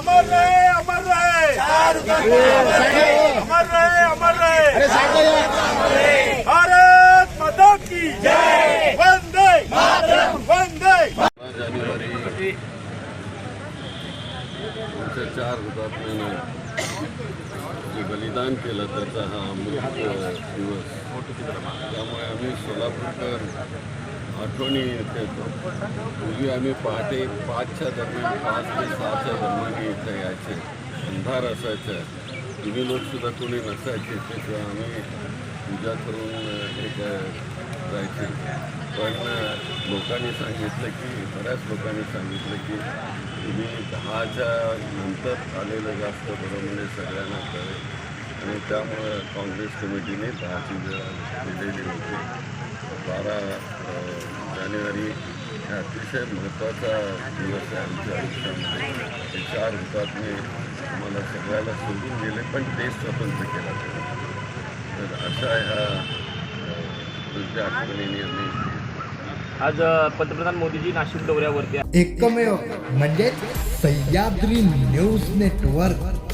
अमर रहे अमर रहे अमर रहे अमर रहे भारत माता की जय. वंदे वंदे. चार हुतात्म्यांना जे बलिदान केलं त्याचा हा अमृत दिवस. त्यामुळे आम्ही सोलापूरकर आठवणी येते पूर्वी आम्ही पहाटे पाचच्या दरम्यान पाच ते सहाच्या दरम्यान इथं यायचे. अंधार असायचं. तुम्ही लोकसुद्धा कोणी नसायचे त्याचं आम्ही पूजा करून हे जायचे. पण लोकांनी सांगितलं की बऱ्याच लोकांनी सांगितलं की तुम्ही दहाच्या नंतर आलेलं जास्त बरं म्हणजे सगळ्यांना कळेल. आणि त्यामुळं काँग्रेस कमिटीने दहाची वेळ दिलेली होती. बारा जानेवारी हा अतिशय महत्त्वाचा दिवस आहे आमच्या आयुष्यामध्ये हे चार हुतात्मे आम्हाला सगळ्याला सोडून गेले पण देश स्वतंत्र केला. तर अशा ह्या तुमच्या आठवणीने आम्ही आज पंतप्रधान मोदीजी नाशिक दौऱ्यावरती आहे. एकमेव म्हणजे सह्याद्री न्यूज नेटवर्क